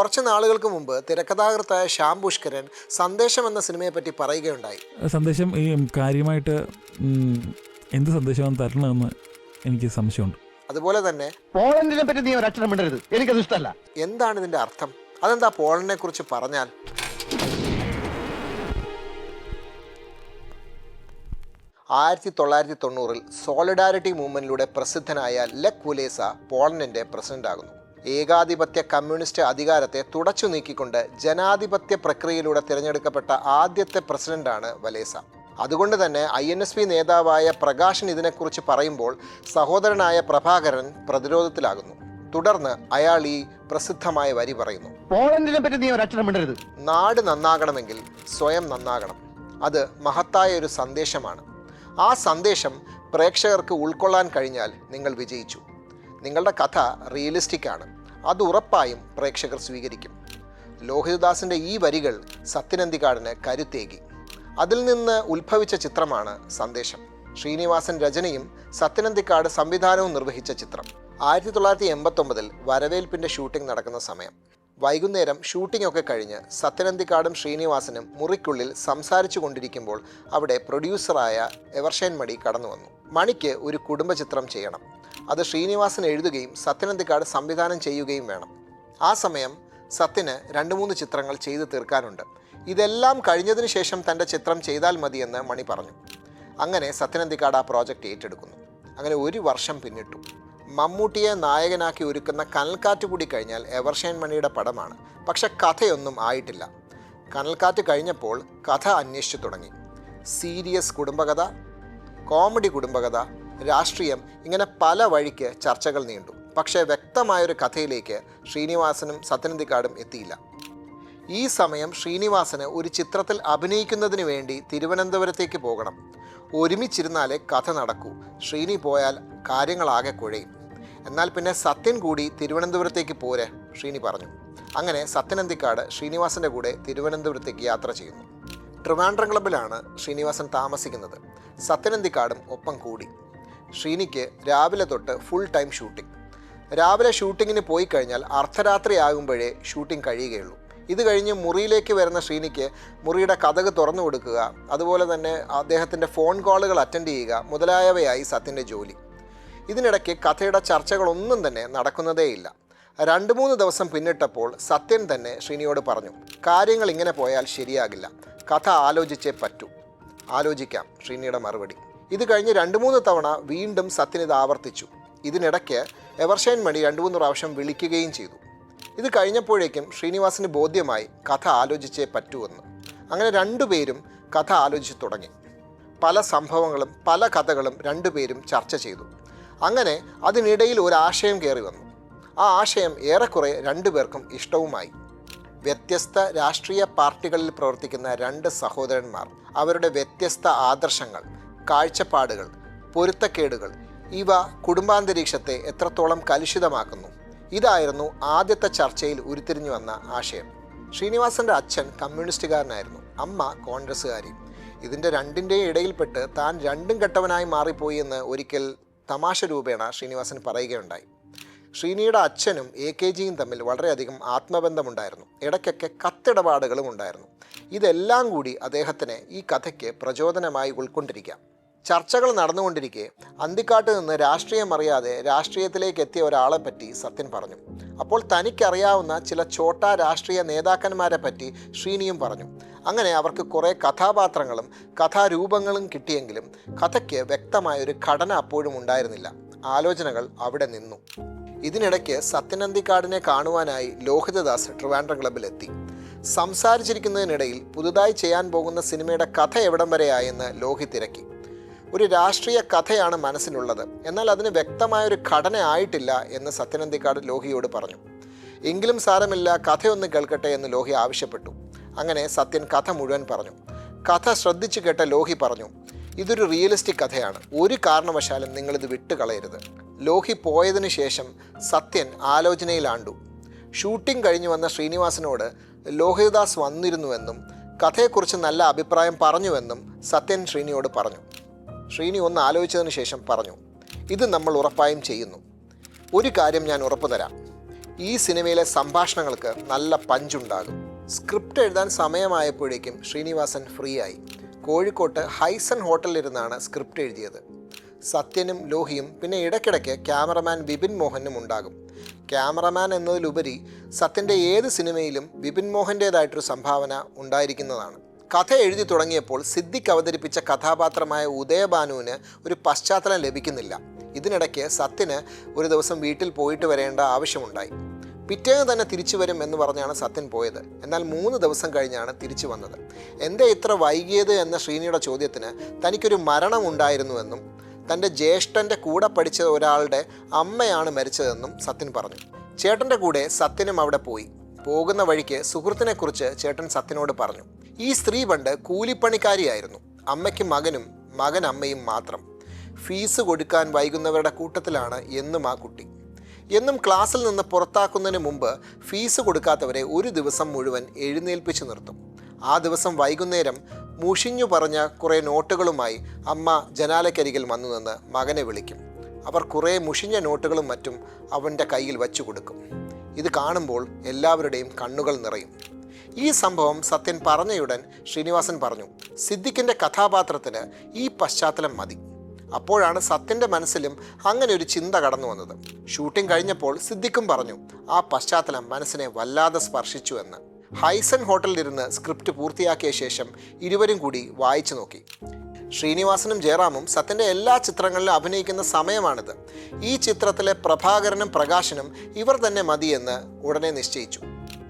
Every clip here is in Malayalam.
കുറച്ച് നാളുകൾക്ക് മുമ്പ് തിരക്കഥാകൃത്തായ ശ്യാം പുഷ്കരൻ സന്ദേശം എന്ന സിനിമയെ പറ്റി പറയുകയുണ്ടായി. സന്ദേശം ഈ കാര്യമായിട്ട് എന്ത് സന്ദേശമാണ് തരണമെന്ന് എനിക്ക് സംശയമുണ്ട്. അതുപോലെ തന്നെ പോളണ്ടിനെ പറ്റി നീ ഒരക്ഷരം മിണ്ടരുത്. എനിക്കത് ഇഷ്ടമല്ല. എന്താണ് ഇതിന്റെ അർത്ഥം? അതെന്താ പോളണ്ടിനെ കുറിച്ച് പറഞ്ഞാൽ? ആയിരത്തി തൊള്ളായിരത്തി തൊണ്ണൂറിൽ സോളിഡാരിറ്റി മൂവ്മെന്റിലൂടെ പ്രസിദ്ധനായ ലെക് കുലേസ പോളണ്ടിന്റെ പ്രസിഡന്റ് ആകുന്നു ഏകാധിപത്യ കമ്മ്യൂണിസ്റ്റ് അധികാരത്തെ തുടച്ചു നീക്കിക്കൊണ്ട് ജനാധിപത്യ പ്രക്രിയയിലൂടെ തിരഞ്ഞെടുക്കപ്പെട്ട ആദ്യത്തെ പ്രസിഡന്റാണ് വലേസ. അതുകൊണ്ട് തന്നെ ഐ എൻ എസ് പി നേതാവായ പ്രകാശൻ ഇതിനെക്കുറിച്ച് പറയുമ്പോൾ സഹോദരനായ പ്രഭാകരൻ പ്രതിരോധത്തിലാകുന്നു. തുടർന്ന് അയാൾ ഈ പ്രസിദ്ധമായ വരി പറയുന്നു. പോളണ്ടിനെ പറ്റി നീ ഒരക്ഷരം മിണ്ടരുത്. നാട് നന്നാകണമെങ്കിൽ സ്വയം നന്നാകണം. അത് മഹത്തായ ഒരു സന്ദേശമാണ്. ആ സന്ദേശം പ്രേക്ഷകർക്ക് ഉൾക്കൊള്ളാൻ കഴിഞ്ഞാൽ നിങ്ങൾ വിജയിച്ചു. നിങ്ങളുടെ കഥ റിയലിസ്റ്റിക് ആണ് അത് ഉറപ്പായും പ്രേക്ഷകർ സ്വീകരിക്കും. ലോഹിതദാസിന്റെ ഈ വരികൾ സത്യനന്ദിക്കാടിന് കരുത്തേകി. അതിൽ നിന്ന് ഉത്ഭവിച്ച ചിത്രമാണ് സന്ദേശം. ശ്രീനിവാസൻ രചനയും സത്യനന്ദിക്കാട് സംവിധാനവും നിർവഹിച്ച ചിത്രം. ആയിരത്തി തൊള്ളായിരത്തി എൺപത്തൊമ്പതിൽ വരവേൽപ്പിന്റെ ഷൂട്ടിംഗ് നടക്കുന്ന സമയം. വൈകുന്നേരം ഷൂട്ടിംഗ് ഒക്കെ കഴിഞ്ഞ് സത്യനന്ദിക്കാടും ശ്രീനിവാസനും മുറിക്കുള്ളിൽ സംസാരിച്ചു കൊണ്ടിരിക്കുമ്പോൾ അവിടെ പ്രൊഡ്യൂസറായ എവർഷേൻ മണി കടന്നു വന്നു മണിക്ക് ഒരു കുടുംബ ചിത്രം ചെയ്യണം. അത് ശ്രീനിവാസൻ എഴുതുകയും സത്യനന്ദിക്കാട് സംവിധാനം ചെയ്യുകയും വേണം. ആ സമയം സത്യന് രണ്ട് മൂന്ന് ചിത്രങ്ങൾ ചെയ്തു തീർക്കാനുണ്ട്. ഇതെല്ലാം കഴിഞ്ഞതിന് ശേഷം തന്റെ ചിത്രം ചെയ്താൽ മതിയെന്ന് മണി പറഞ്ഞു. അങ്ങനെ സത്യനന്ദിക്കാട് ആ പ്രോജക്റ്റ് ഏറ്റെടുക്കുന്നു. അങ്ങനെ ഒരു വർഷം പിന്നിട്ടു. മമ്മൂട്ടിയെ നായകനാക്കി ഒരുക്കുന്ന കനൽക്കാറ്റ് കൂടി കഴിഞ്ഞാൽ എവർഷേൻ മണിയുടെ പടമാണ്. പക്ഷെ കഥയൊന്നും ആയിട്ടില്ല. കനൽക്കാറ്റ് കഴിഞ്ഞപ്പോൾ കഥ അന്വേഷിച്ചു തുടങ്ങി. സീരിയസ് കുടുംബകഥ കോമഡി കുടുംബകഥ രാഷ്ട്രീയം ഇങ്ങനെ പല വഴിക്ക് ചർച്ചകൾ നീണ്ടു. പക്ഷേ വ്യക്തമായൊരു കഥയിലേക്ക് ശ്രീനിവാസനും സത്യനന്ദിക്കാടും എത്തിയില്ല. ഈ സമയം ശ്രീനിവാസന് ഒരു ചിത്രത്തിൽ അഭിനയിക്കുന്നതിന് വേണ്ടി തിരുവനന്തപുരത്തേക്ക് പോകണം. ഒരുമിച്ചിരുന്നാലേ കഥ നടക്കൂ. ശ്രീനി പോയാൽ കാര്യങ്ങളാകെ കുഴയും. എന്നാൽ പിന്നെ സത്യൻ കൂടി തിരുവനന്തപുരത്തേക്ക് പോരെ ശ്രീനി പറഞ്ഞു. അങ്ങനെ സത്യനന്ദിക്കാട് ശ്രീനിവാസന്റെ കൂടെ തിരുവനന്തപുരത്തേക്ക് യാത്ര ചെയ്യുന്നു. ട്രിവാൻഡ്രം ക്ലബിലാണ് ശ്രീനിവാസൻ താമസിക്കുന്നത്. സത്യനന്ദിക്കാടും ഒപ്പം കൂടി. ശ്രീനിക്ക് രാവിലെ തൊട്ട് ഫുൾ ടൈം ഷൂട്ടിംഗ് രാവിലെ ഷൂട്ടിങ്ങിന് പോയി കഴിഞ്ഞാൽ അർദ്ധരാത്രി ആകുമ്പോഴേ ഷൂട്ടിംഗ് കഴിയുകയുള്ളൂ. ഇത് കഴിഞ്ഞ് മുറിയിലേക്ക് വരുന്ന ശ്രീനിക്ക് മുറിയുടെ കഥക് തുറന്നു കൊടുക്കുക അതുപോലെ തന്നെ അദ്ദേഹത്തിന്റെ ഫോൺ കോളുകൾ അറ്റൻഡ് ചെയ്യുക മുതലായവയായി സത്യന്റെ ജോലി. ഇതിനിടയ്ക്ക് കഥയുടെ ചർച്ചകളൊന്നും തന്നെ നടക്കുന്നതേയില്ല. രണ്ട് മൂന്ന് ദിവസം പിന്നിട്ടപ്പോൾ സത്യൻ തന്നെ ശ്രീനിയോട് പറഞ്ഞു കാര്യങ്ങൾ ഇങ്ങനെ പോയാൽ ശരിയാകില്ല. കഥ ആലോചിച്ചേ പറ്റൂ. ആലോചിക്കാം ശ്രീനിയുടെ മറുപടി. ഇത് കഴിഞ്ഞ് രണ്ട് മൂന്ന് തവണ വീണ്ടും സത്യൻ ഇത് ആവർത്തിച്ചു. ഇതിനിടയ്ക്ക് എവർഷൈൻ മണി രണ്ട് മൂന്ന് പ്രാവശ്യം വിളിക്കുകയും ചെയ്തു. ഇത് കഴിഞ്ഞപ്പോഴേക്കും ശ്രീനിവാസിന് ബോധ്യമായി കഥ ആലോചിച്ചേ പറ്റൂവെന്ന്. അങ്ങനെ രണ്ടുപേരും കഥ ആലോചിച്ച് തുടങ്ങി. പല സംഭവങ്ങളും പല കഥകളും രണ്ടുപേരും ചർച്ച ചെയ്തു. അങ്ങനെ അതിനിടയിൽ ഒരു ആശയം കയറി വന്നു. ആ ആശയം ഏറെക്കുറെ രണ്ടുപേർക്കും ഇഷ്ടവുമായി. വ്യത്യസ്ത രാഷ്ട്രീയ പാർട്ടികളിൽ പ്രവർത്തിക്കുന്ന രണ്ട് സഹോദരന്മാർ അവരുടെ വ്യത്യസ്ത ആദർശങ്ങൾ കാഴ്ചപ്പാടുകൾ പൊരുത്തക്കേടുകൾ ഇവ കുടുംബാന്തരീക്ഷത്തെ എത്രത്തോളം കലുഷിതമാക്കുന്നു. ഇതായിരുന്നു ആദ്യത്തെ ചർച്ചയിൽ ഉരുത്തിരിഞ്ഞു വന്ന ആശയം. ശ്രീനിവാസന്റെ അച്ഛൻ കമ്മ്യൂണിസ്റ്റുകാരനായിരുന്നു. അമ്മ കോൺഗ്രസ്സുകാരി. ഇതിന്റെ രണ്ടിന്റെയും ഇടയിൽപ്പെട്ട് താൻ രണ്ടും കെട്ടവനായി മാറിപ്പോയി എന്ന് ഒരിക്കൽ തമാശ രൂപേണ ശ്രീനിവാസൻ പറയുകയുണ്ടായി. ശ്രീനിയുടെ അച്ഛനും എ കെ ജിയും തമ്മിൽ വളരെയധികം ആത്മബന്ധമുണ്ടായിരുന്നു. ഇടയ്ക്കൊക്കെ കത്തിടപാടുകളും ഉണ്ടായിരുന്നു. ഇതെല്ലാം കൂടി അദ്ദേഹത്തിന് ഈ കഥയ്ക്ക് പ്രചോദനമായി ഉൾക്കൊണ്ടിരിക്കാം. ചർച്ചകൾ നടന്നുകൊണ്ടിരിക്കെ അന്തിക്കാട്ട് നിന്ന് രാഷ്ട്രീയം അറിയാതെ രാഷ്ട്രീയത്തിലേക്ക് എത്തിയ ഒരാളെ പറ്റി സത്യൻ പറഞ്ഞു. അപ്പോൾ തനിക്കറിയാവുന്ന ചില ചോട്ട രാഷ്ട്രീയ നേതാക്കന്മാരെ പറ്റി ശ്രീനിയും പറഞ്ഞു. അങ്ങനെ അവർക്ക് കുറേ കഥാപാത്രങ്ങളും കഥാരൂപങ്ങളും കിട്ടിയെങ്കിലും കഥയ്ക്ക് വ്യക്തമായ ഒരു ഘടന അപ്പോഴും ഉണ്ടായിരുന്നില്ല. ആലോചനകൾ അവിടെ നിന്നു. ഇതിനിടയ്ക്ക് സത്യനന്ദിക്കാടിനെ കാണുവാനായി ലോഹിതദാസ് ട്രിവാൻഡ്രം ക്ലബിലെത്തി സംസാരിച്ചിരിക്കുന്നതിനിടയിൽ പുതുതായി ചെയ്യാൻ പോകുന്ന സിനിമയുടെ കഥ എവിടം വരെയായെന്ന് ലോഹി തിരക്കി. ഒരു രാഷ്ട്രീയ കഥയാണ് മനസ്സിലുള്ളത് എന്നാൽ അതിന് വ്യക്തമായൊരു ഘടന ആയിട്ടില്ല എന്ന് സത്യനന്ദിക്കാട് ലോഹിയോട് പറഞ്ഞു. എങ്കിലും സാരമില്ല കഥയൊന്ന് കേൾക്കട്ടെ എന്ന് ലോഹി ആവശ്യപ്പെട്ടു. അങ്ങനെ സത്യൻ കഥ മുഴുവൻ പറഞ്ഞു. കഥ ശ്രദ്ധിച്ചു കേട്ട ലോഹി പറഞ്ഞു ഇതൊരു റിയലിസ്റ്റിക് കഥയാണ്. ഒരു കാരണവശാലും നിങ്ങളിത് വിട്ടുകളയരുത് ലോഹി പോയതിനു ശേഷം സത്യൻ ആലോചനയിലാണ്ടു. ഷൂട്ടിംഗ് കഴിഞ്ഞു വന്ന ശ്രീനിവാസനോട് ലോഹിതദാസ് വന്നിരുന്നുവെന്നും കഥയെക്കുറിച്ച് നല്ല അഭിപ്രായം പറഞ്ഞുവെന്നും സത്യൻ ശ്രീനിയോട് പറഞ്ഞു. ശ്രീനി ഒന്ന് ആലോചിച്ചതിന് ശേഷം പറഞ്ഞു ഇത് നമ്മൾ ഉറപ്പായും ചെയ്യുന്നു. ഒരു കാര്യം ഞാൻ ഉറപ്പു തരാം. ഈ സിനിമയിലെ സംഭാഷണങ്ങൾക്ക് നല്ല പഞ്ചുണ്ടാകും. സ്ക്രിപ്റ്റ് എഴുതാൻ സമയമായപ്പോഴേക്കും ശ്രീനിവാസൻ ഫ്രീ ആയി കോഴിക്കോട്ട് ഹൈസൺ ഹോട്ടലിലിരുന്നാണ് സ്ക്രിപ്റ്റ് എഴുതിയത്. സത്യനും ലോഹിയും പിന്നെ ഇടയ്ക്കിടയ്ക്ക് ക്യാമറമാൻ വിപിൻ മോഹനും ഉണ്ടാകും. ക്യാമറമാൻ എന്നതിലുപരി സത്യന്റെ ഏത് സിനിമയിലും വിപിൻ മോഹന്റേതായിട്ടൊരു സംഭാവന ഉണ്ടായിരിക്കുന്നതാണ്. കഥ എഴുതി തുടങ്ങിയപ്പോൾ സിദ്ദിഖ് അവതരിപ്പിച്ച കഥാപാത്രമായ ഉദയബാനുവിന് ഒരു പശ്ചാത്തലം ലഭിക്കുന്നില്ല. ഇതിനിടയ്ക്ക് സത്യന് ഒരു ദിവസം വീട്ടിൽ പോയിട്ട് വരേണ്ട ആവശ്യമുണ്ടായി. പിറ്റേന്ന് തന്നെ തിരിച്ചു വരും എന്ന് പറഞ്ഞാണ് സത്യൻ പോയത്. എന്നാൽ മൂന്ന് ദിവസം കഴിഞ്ഞാണ് തിരിച്ചു വന്നത്. എന്തേ ഇത്ര വൈകിയത് എന്ന ശ്രീനിയുടെ ചോദ്യത്തിന് തനിക്കൊരു മരണം ഉണ്ടായിരുന്നുവെന്നും തന്റെ ജ്യേഷ്ഠന്റെ കൂടെ പഠിച്ച ഒരാളുടെ അമ്മയാണ് മരിച്ചതെന്നും സത്യൻ പറഞ്ഞു. ചേട്ടന്റെ കൂടെ സത്യനും അവിടെ പോയി. പോകുന്ന വഴിക്ക് സുഹൃത്തിനെക്കുറിച്ച് ചേട്ടൻ സത്യനോട് പറഞ്ഞു. ഈ സ്ത്രീ പണ്ട് കൂലിപ്പണിക്കാരിയായിരുന്നു. അമ്മയ്ക്ക് മകനും മകൻ അമ്മയും മാത്രം. ഫീസ് കൊടുക്കാൻ വൈകുന്നവരുടെ കൂട്ടത്തിലാണ് എന്നും ആ കുട്ടി. എന്നും ക്ലാസ്സിൽ നിന്ന് പുറത്താക്കുന്നതിന് മുമ്പ് ഫീസ് കൊടുക്കാത്തവരെ ഒരു ദിവസം മുഴുവൻ എഴുന്നേൽപ്പിച്ചു നിർത്തും. ആ ദിവസം വൈകുന്നേരം മുഷിഞ്ഞു പറഞ്ഞ കുറേ നോട്ടുകളുമായി അമ്മ ജനാലക്കരികിൽ വന്നു നിന്ന് മകനെ വിളിക്കും. അവർ കുറേ മുഷിഞ്ഞ നോട്ടുകളും മറ്റും അവന്റെ കയ്യിൽ വച്ചു കൊടുക്കും. ഇത് കാണുമ്പോൾ എല്ലാവരുടെയും കണ്ണുകൾ നിറയും. ഈ സംഭവം സത്യൻ പറഞ്ഞയുടൻ ശ്രീനിവാസൻ പറഞ്ഞു. സിദ്ദിഖിന്റെ കഥാപാത്രത്തിന് ഈ പശ്ചാത്തലം മതി. അപ്പോഴാണ് സത്യന്റെ മനസ്സിലും അങ്ങനെ ഒരു ചിന്ത കടന്നു വന്നത്. ഷൂട്ടിംഗ് കഴിഞ്ഞപ്പോൾ സിദ്ദിഖും പറഞ്ഞു ആ പശ്ചാത്തലം മനസ്സിനെ വല്ലാതെ സ്പർശിച്ചു എന്ന്. ഹൈസൺ ഹോട്ടലിലിരുന്ന് സ്ക്രിപ്റ്റ് പൂർത്തിയാക്കിയ ശേഷം ഇരുവരും കൂടി വായിച്ചു നോക്കി. ശ്രീനിവാസനും ജയറാമും സത്യന്റെ എല്ലാ ചിത്രങ്ങളിലും അഭിനയിക്കുന്ന സമയമാണിത്. ഈ ചിത്രത്തിലെ പ്രഭാകരനും പ്രകാശനും ഇവർ തന്നെ മതിയെന്ന് ഉടനെ നിശ്ചയിച്ചു.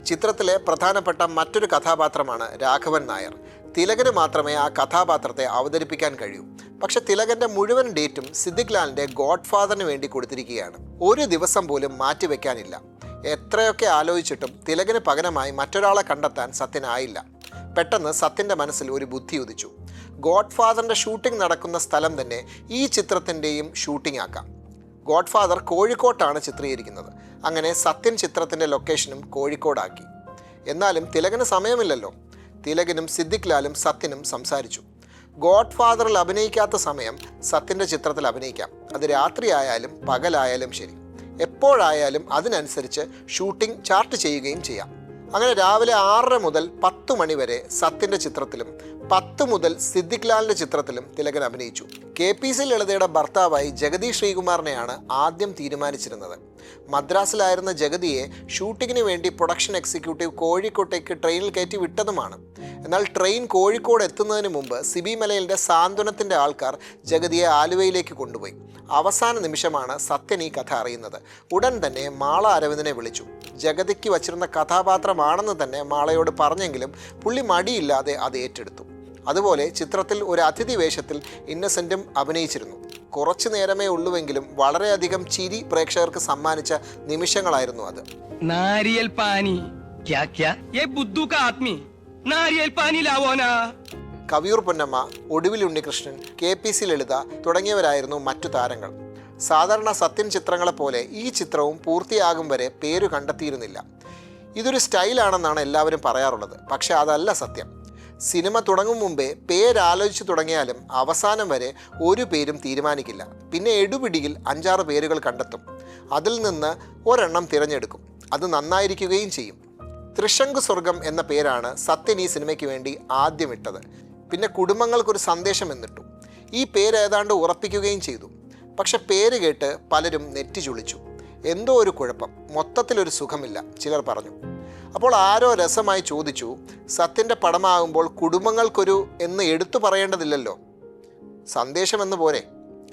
ചിത്രത്തിലെ പ്രധാനപ്പെട്ട മറ്റൊരു കഥാപാത്രമാണ് രാഘവൻ നായർ. തിലകന് മാത്രമേ ആ കഥാപാത്രത്തെ അവതരിപ്പിക്കാൻ കഴിയൂ. പക്ഷെ തിലകന്റെ മുഴുവൻ ഡേറ്റും സിദ്ദിഖ് ലാലിന്റെ ഗോഡ്ഫാദറിന് വേണ്ടി കൊടുത്തിരിക്കുകയാണ്. ഒരു ദിവസം പോലും മാറ്റിവെക്കാനില്ല എത്രയൊക്കെ ആലോചിച്ചിട്ടും തിലകന് പകരമായി മറ്റൊരാളെ കണ്ടെത്താൻ സത്യനായില്ല പെട്ടെന്ന് സത്യന്റെ മനസ്സിൽ ഒരു ബുദ്ധി ഉദിച്ചു. ഗോഡ് ഫാദറിന്റെ ഷൂട്ടിംഗ് നടക്കുന്ന സ്ഥലം തന്നെ ഈ ചിത്രത്തിന്റെയും ഷൂട്ടിംഗ് ആക്കാം. ഗോഡ് ഫാദർ കോഴിക്കോട്ടാണ് ചിത്രീകരിക്കുന്നത്. അങ്ങനെ സത്യൻ ചിത്രത്തിന്റെ ലൊക്കേഷനും കോഴിക്കോടാക്കി. എന്നാലും തിലകന് സമയമില്ലല്ലോ. തിലകനും സിദ്ദിഖ് ലാലും സത്യനും സംസാരിച്ചു. ഗോഡ് ഫാദറിൽ അഭിനയിക്കാത്ത സമയം സത്യന്റെ ചിത്രത്തിൽ അഭിനയിക്കാം. അത് രാത്രിയായാലും പകലായാലും ശരി. എപ്പോഴായാലും അതിനനുസരിച്ച് ഷൂട്ടിംഗ് ചാർട്ട് ചെയ്യുകയും ചെയ്യാം. അങ്ങനെ രാവിലെ ആറര മുതൽ പത്ത് മണിവരെ സത്യന്റെ ചിത്രത്തിലും പത്ത് മുതൽ സിദ്ദിഖ് ലാലിന്റെ ചിത്രത്തിലും തിലകൻ അഭിനയിച്ചു. കെ പി സി ലളിതയുടെ ഭർത്താവായി ജഗതി ശ്രീകുമാറിനെയാണ് ആദ്യം തീരുമാനിച്ചിരുന്നത്. മദ്രാസിലായിരുന്ന ജഗതിയെ ഷൂട്ടിങ്ങിന് വേണ്ടി പ്രൊഡക്ഷൻ എക്സിക്യൂട്ടീവ് കോഴിക്കോട്ടേക്ക് ട്രെയിനിൽ കയറ്റി വിട്ടതുമാണ്. എന്നാൽ ട്രെയിൻ കോഴിക്കോട് എത്തുന്നതിന് മുമ്പ് സിബി മലയിലെ സാന്ത്വനത്തിന്റെ ആൾക്കാർ ജഗതിയെ ആലുവയിലേക്ക് കൊണ്ടുപോയി. അവസാന നിമിഷമാണ് സത്യൻ ഈ കഥ അറിയുന്നത്. ഉടൻ തന്നെ മാള അരവിന്ദനെ വിളിച്ചു. ജഗതിക്ക് വച്ചിരുന്ന കഥാപാത്രമാണെന്ന് തന്നെ മാളയോട് പറഞ്ഞെങ്കിലും പുള്ളി മടിയില്ലാതെ അത് ഏറ്റെടുത്തു. അതുപോലെ ചിത്രത്തിൽ ഒരു അതിഥി വേഷത്തിൽ ഇന്നസെന്റും അഭിനയിച്ചിരുന്നു. കുറച്ചു നേരമേ ഉള്ളുവെങ്കിലും വളരെയധികം ചിരി പ്രേക്ഷകർക്ക് സമ്മാനിച്ച നിമിഷങ്ങളായിരുന്നു അത്. നാരിയൽ പാനി. ക്യാ ക്യാ. ബുദ്ധു കാ ആത്മി. നാരിയൽ പാനി ലാവോനാ. Kaviyoor Ponnamma Oduvil Unnikrishnan K P C Lalitha തുടങ്ങിയവരായിരുന്നു മറ്റു താരങ്ങൾ. സാധാരണ സത്യൻ ചിത്രങ്ങളെപ്പോലെ ഈ ചിത്രവും പൂർത്തിയാകും വരെ പേരു കണ്ടെത്തിയിരുന്നില്ല. ഇതൊരു സ്റ്റൈലാണെന്നാണ് എല്ലാവരും പറയാറുള്ളത്. പക്ഷേ അതല്ല സത്യം. സിനിമ തുടങ്ങും മുമ്പേ പേരാലോചിച്ച് തുടങ്ങിയാലും അവസാനം വരെ ഒരു പേരും തീരുമാനിക്കില്ല. പിന്നെ എടുപിടിയിൽ അഞ്ചാറ് പേരുകൾ കണ്ടെത്തും. അതിൽ നിന്ന് ഒരെണ്ണം തിരഞ്ഞെടുക്കും. അത് നന്നായിരിക്കുകയും ചെയ്യും. ത്രിശങ്കു സ്വർഗം എന്ന പേരാണ് സത്യൻ ഈ സിനിമയ്ക്ക് വേണ്ടി ആദ്യം ഇട്ടത് പിന്നെ കുടുംബങ്ങൾക്കൊരു സന്ദേശം എന്നിട്ടു. ഈ പേര് ഏതാണ്ട് ഉറപ്പിക്കുകയും ചെയ്തു. പക്ഷെ പേര് കേട്ട് പലരും നെറ്റി ചുളിച്ചു. എന്തോ ഒരു കുഴപ്പം. മൊത്തത്തിലൊരു സുഖമില്ല ചിലർ പറഞ്ഞു. അപ്പോൾ ആരോ രസമായി ചോദിച്ചു സത്യന്റെ പടമാകുമ്പോൾ കുടുംബങ്ങൾക്കൊരു എന്ന് എടുത്തു പറയേണ്ടതില്ലല്ലോ. സന്ദേശമെന്ന് പോരെ.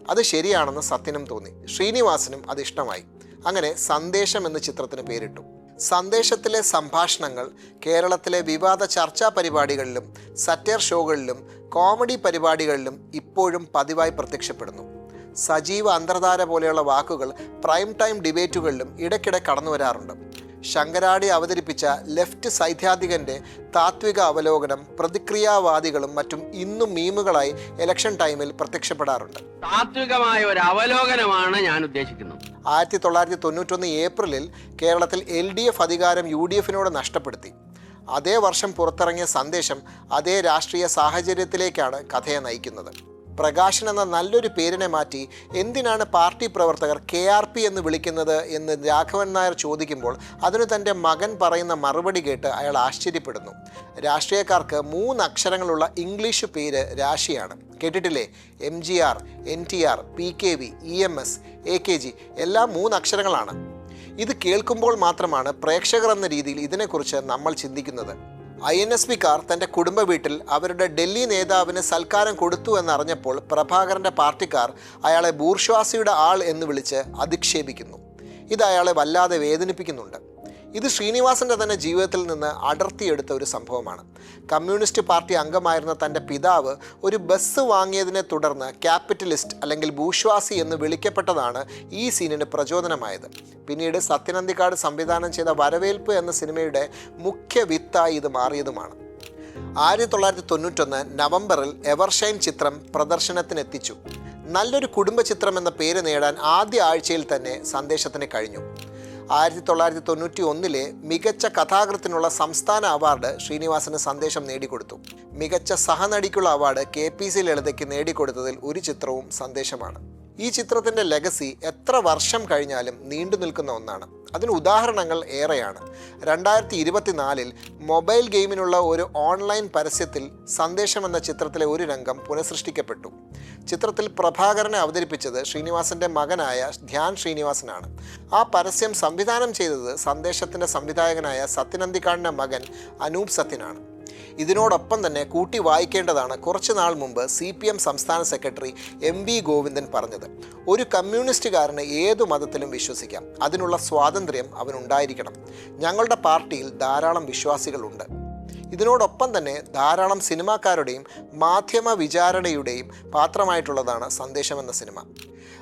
അത് ശരിയാണെന്ന് സത്യനും തോന്നി. ശ്രീനിവാസനും അത് ഇഷ്ടമായി. അങ്ങനെ സന്ദേശം എന്ന ചിത്രത്തിന് പേരിട്ടു. സന്ദേശത്തിലെ സംഭാഷണങ്ങൾ കേരളത്തിലെ വിവാദ ചർച്ചാ പരിപാടികളിലും സറ്റയർ ഷോകളിലും കോമഡി പരിപാടികളിലും ഇപ്പോഴും പതിവായി പ്രത്യക്ഷപ്പെടുന്നു. സജീവ അന്തർധാര പോലെയുള്ള വാക്കുകൾ പ്രൈം ടൈം ഡിബേറ്റുകളിലും ഇടയ്ക്കിടെ കടന്നു വരാറുണ്ട്. ശങ്കരാടി അവതരിപ്പിച്ച ലെഫ്റ്റ് സൈദ്ധാന്തികന്റെ താത്വിക അവലോകനം പ്രതിക്രിയാവാദികളും മറ്റും ഇന്നും മീമുകളായി ഇലക്ഷൻ ടൈമിൽ പ്രത്യക്ഷപ്പെടാറുണ്ട്. താത്വികമായ ഒരു അവലോകനമാണ് ഞാൻ ഉദ്ദേശിക്കുന്നത്. ആയിരത്തി തൊള്ളായിരത്തി തൊണ്ണൂറ്റൊന്ന് ഏപ്രിലിൽ കേരളത്തിൽ എൽ ഡി എഫ് അധികാരം യു ഡി എഫിനോട് നഷ്ടപ്പെടുത്തി. അതേ വർഷം പുറത്തിറങ്ങിയ സന്ദേശം അതേ രാഷ്ട്രീയ സാഹചര്യത്തിലേക്കാണ് കഥയെ നയിക്കുന്നത്. പ്രകാശൻ എന്ന നല്ലൊരു പേരിനെ മാറ്റി എന്തിനാണ് പാർട്ടി പ്രവർത്തകർ കെ ആർ പി എന്ന് വിളിക്കുന്നത് എന്ന് രാഘവൻ നായർ ചോദിക്കുമ്പോൾ അതിന് തന്റെ മകൻ പറയുന്ന മറുപടി കേട്ട് അയാൾ ആശ്ചര്യപ്പെടുന്നു. രാഷ്ട്രീയക്കാർക്ക് മൂന്ന് അക്ഷരങ്ങളുള്ള ഇംഗ്ലീഷ് പേര് രാശിയാണ്. കേട്ടിട്ടില്ലേ? M G R N T R P K V E M S A K G എല്ലാം മൂന്ന് അക്ഷരങ്ങളാണ് ഇത് കേൾക്കുമ്പോൾ മാത്രമാണ് പ്രേക്ഷകർ എന്ന രീതിയിൽ ഇതിനെക്കുറിച്ച് നമ്മൾ ചിന്തിക്കുന്നത്. ഐ എൻ എസ് പിക്കാർ തന്റെ കുടുംബ വീട്ടിൽ അവരുടെ ഡൽഹി നേതാവിന് സൽക്കാരം കൊടുത്തു എന്നറിഞ്ഞപ്പോൾ പ്രഭാകരന്റെ പാർട്ടിക്കാർ അയാളെ ബൂർഷ്വാസിയുടെ ആൾ എന്ന് വിളിച്ച് അധിക്ഷേപിക്കുന്നു. ഇത് അയാളെ വല്ലാതെ വേദനിപ്പിക്കുന്നുണ്ട്. ഇത് ശ്രീനിവാസന്റെ തന്നെ ജീവിതത്തിൽ നിന്ന് അടർത്തിയെടുത്ത ഒരു സംഭവമാണ്. കമ്മ്യൂണിസ്റ്റ് പാർട്ടി അംഗമായിരുന്ന തന്റെ പിതാവ് ഒരു ബസ് വാങ്ങിയതിനെ തുടർന്ന് ക്യാപിറ്റലിസ്റ്റ് അല്ലെങ്കിൽ ഭൂശ്വാസി എന്ന് വിളിക്കപ്പെട്ടതാണ് ഈ സീനിന് പ്രചോദനമായത്. പിന്നീട് സത്യനന്ദിക്കാട് സംവിധാനം ചെയ്ത വരവേൽപ്പ് എന്ന സിനിമയുടെ മുഖ്യ വിത്തായി ഇത് മാറിയതുമാണ്. ആയിരത്തി തൊള്ളായിരത്തി തൊണ്ണൂറ്റൊന്ന് നവംബറിൽ എവർഷൈൻ ചിത്രം പ്രദർശനത്തിനെത്തിച്ചു. നല്ലൊരു കുടുംബ ചിത്രം എന്ന പേര് നേടാൻ ആദ്യ ആഴ്ചയിൽ തന്നെ സന്ദേശത്തിന് കഴിഞ്ഞു. ആയിരത്തി തൊള്ളായിരത്തി തൊണ്ണൂറ്റി ഒന്നിലെ മികച്ച കഥാകൃത്തിനുള്ള സംസ്ഥാന അവാർഡ് ശ്രീനിവാസന് സന്ദേശം നേടിക്കൊടുത്തു. മികച്ച സഹനടിക്കുള്ള അവാർഡ് കെ പി സി ലളിതയ്ക്ക് നേടിക്കൊടുത്തതിൽ ഒരു ചിത്രവും സന്ദേശമാണ്. ഈ ചിത്രത്തിന്റെ ലെഗസി എത്ര വർഷം കഴിഞ്ഞാലും നീണ്ടു നിൽക്കുന്ന ഒന്നാണ്. അതിന് ഉദാഹരണങ്ങൾ ഏറെയാണ്. രണ്ടായിരത്തി ഇരുപത്തിനാലിൽ മൊബൈൽ ഗെയിമിനുള്ള ഒരു ഓൺലൈൻ പരസ്യത്തിൽ സന്ദേശം എന്ന ചിത്രത്തിലെ ഒരു രംഗം പുനഃസൃഷ്ടിക്കപ്പെട്ടു. ചിത്രത്തിൽ പ്രഭാകരനെ അവതരിപ്പിച്ചത് ശ്രീനിവാസന്റെ മകനായ ധ്യാൻ ശ്രീനിവാസനാണ്. ആ പരസ്യം സംവിധാനം ചെയ്തത് സന്ദേശത്തിന്റെ സംവിധായകനായ സത്യനന്ദിക്കാടിന്റെ മകൻ അനൂപ് സത്യനാണ്. ഇതിനോടൊപ്പം തന്നെ കൂട്ടി വായിക്കേണ്ടതാണ് കുറച്ചു നാൾ മുമ്പ് സി പി എം സംസ്ഥാന സെക്രട്ടറി എം വി ഗോവിന്ദൻ പറഞ്ഞത്. ഒരു കമ്മ്യൂണിസ്റ്റുകാരന് ഏതു മതത്തിലും വിശ്വസിക്കാം. അതിനുള്ള സ്വാതന്ത്ര്യം അവനുണ്ടായിരിക്കണം. ഞങ്ങളുടെ പാർട്ടിയിൽ ധാരാളം വിശ്വാസികളുണ്ട്. ഇതിനോടൊപ്പം തന്നെ ധാരാളം സിനിമാക്കാരുടെയും മാധ്യമ വിചാരണയുടെയും പാത്രമായിട്ടുള്ളതാണ് സന്ദേശം എന്ന സിനിമ.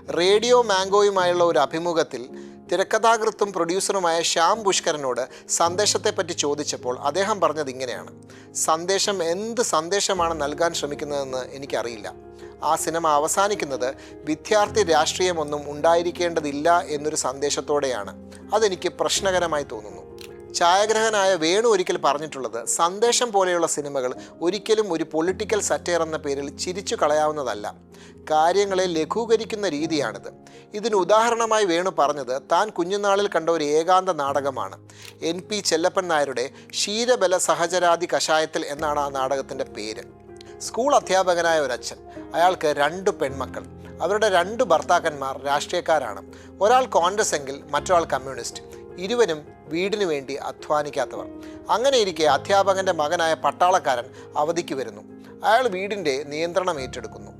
റേഡിയോ മാംഗോയുമായുള്ള ഒരു അഭിമുഖത്തിൽ തിരക്കഥാകൃത്തും പ്രൊഡ്യൂസറുമായ ശ്യാം പുഷ്കരനോട് സന്ദേശത്തെപ്പറ്റി ചോദിച്ചപ്പോൾ അദ്ദേഹം പറഞ്ഞത് ഇങ്ങനെയാണ്. സന്ദേശം എന്ത് സന്ദേശമാണ് നൽകാൻ ശ്രമിക്കുന്നതെന്ന് എനിക്കറിയില്ല. ആ സിനിമ അവസാനിക്കുന്നത് വിദ്യാർത്ഥി രാഷ്ട്രീയമൊന്നും ഉണ്ടായിരിക്കേണ്ടതില്ല എന്നൊരു സന്ദേശത്തോടെയാണ്. അതെനിക്ക് പ്രശ്നകരമായി തോന്നുന്നു. ഛായാഗ്രഹനായ വേണു ഒരിക്കൽ പറഞ്ഞിട്ടുള്ളത് സന്ദേശം പോലെയുള്ള സിനിമകൾ ഒരിക്കലും ഒരു പൊളിറ്റിക്കൽ സറ്റയർ എന്ന പേരിൽ ചിരിച്ചു കളയാവുന്നതല്ല. കാര്യങ്ങളെ ലഘൂകരിക്കുന്ന രീതിയാണിത്. ഇതിന് ഉദാഹരണമായി വേണു പറഞ്ഞത് താൻ കുഞ്ഞുനാളിൽ കണ്ട ഒരു ഏകാന്ത നാടകമാണ്. എൻ. പി. ചെല്ലപ്പൻ നായരുടെ ക്ഷീരബല സഹചരാതി കഷായത്തിൽ എന്നാണ് ആ നാടകത്തിന്റെ പേര്. സ്കൂൾ അധ്യാപകനായ ഒരച്ഛൻ അയാൾക്ക് രണ്ട് പെൺമക്കൾ. അവരുടെ രണ്ട് ഭർത്താക്കന്മാർ രാഷ്ട്രീയക്കാരാണ്. ഒരാൾ കോൺഗ്രസ് എങ്കിൽ മറ്റൊരാൾ കമ്മ്യൂണിസ്റ്റ്. ഇരുവരും വീടിനു വേണ്ടി അധ്വാനിക്കാത്തവർ. അങ്ങനെ ഇരിക്കെ അധ്യാപകന്റെ മകനായ പട്ടാളക്കാരൻ അവധിക്ക് വരുന്നു. അയാൾ വീടിന്റെ നിയന്ത്രണം ഏറ്റെടുക്കുന്നു.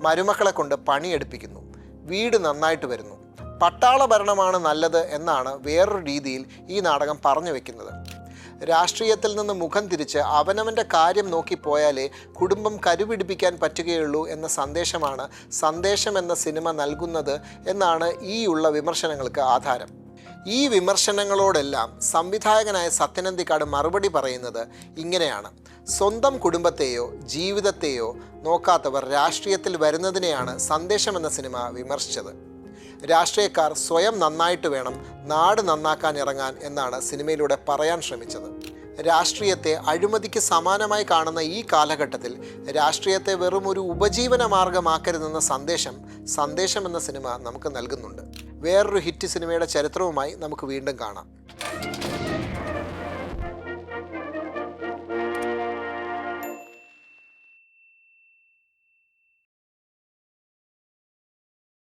മരുമക്കളെ കൊണ്ട് പണിയെടുപ്പിക്കുന്നു. വീട് നന്നായിട്ട് വരുന്നു. പട്ടാള ഭരണമാണ് നല്ലത് എന്നാണ് വേറൊരു രീതിയിൽ ഈ നാടകം പറഞ്ഞു വെക്കുന്നത്. രാഷ്ട്രീയത്തിൽ നിന്ന് മുഖം തിരിച്ച് അവനവന്റെ കാര്യം നോക്കി പോയാലേ കുടുംബം കരുപിടിപ്പിക്കാൻ പറ്റുകയുള്ളൂ എന്ന സന്ദേശമാണ് സന്ദേശം എന്ന സിനിമ നൽകുന്നത് എന്നാണ് ഈ ഉള്ള വിമർശനങ്ങൾക്ക് ആധാരം. ഈ വിമർശനങ്ങളോടെല്ലാം സംവിധായകനായ സത്യനന്ദിക്കാട് മറുപടി പറയുന്നത് ഇങ്ങനെയാണ്. സ്വന്തം കുടുംബത്തെയോ ജീവിതത്തെയോ നോക്കാത്തവർ രാഷ്ട്രീയത്തിൽ വരുന്നതിനെയാണ് സന്ദേശം എന്ന സിനിമ വിമർശിച്ചത്. രാഷ്ട്രീയക്കാർ സ്വയം നന്നായിട്ട് വേണം നാട് നന്നാക്കാൻ ഇറങ്ങാൻ എന്നാണ് സിനിമയിലൂടെ പറയാൻ ശ്രമിച്ചത്. രാഷ്ട്രീയത്തെ അഴിമതിക്ക് സമാനമായി കാണുന്ന ഈ കാലഘട്ടത്തിൽ രാഷ്ട്രീയത്തെ വെറും ഒരു ഉപജീവന മാർഗമാക്കരുതെന്ന സന്ദേശം സന്ദേശം എന്ന സിനിമ നമുക്ക് നൽകുന്നുണ്ട്. വേറൊരു ഹിറ്റ് സിനിമയുടെ ചരിത്രവുമായി നമുക്ക് വീണ്ടും കാണാം.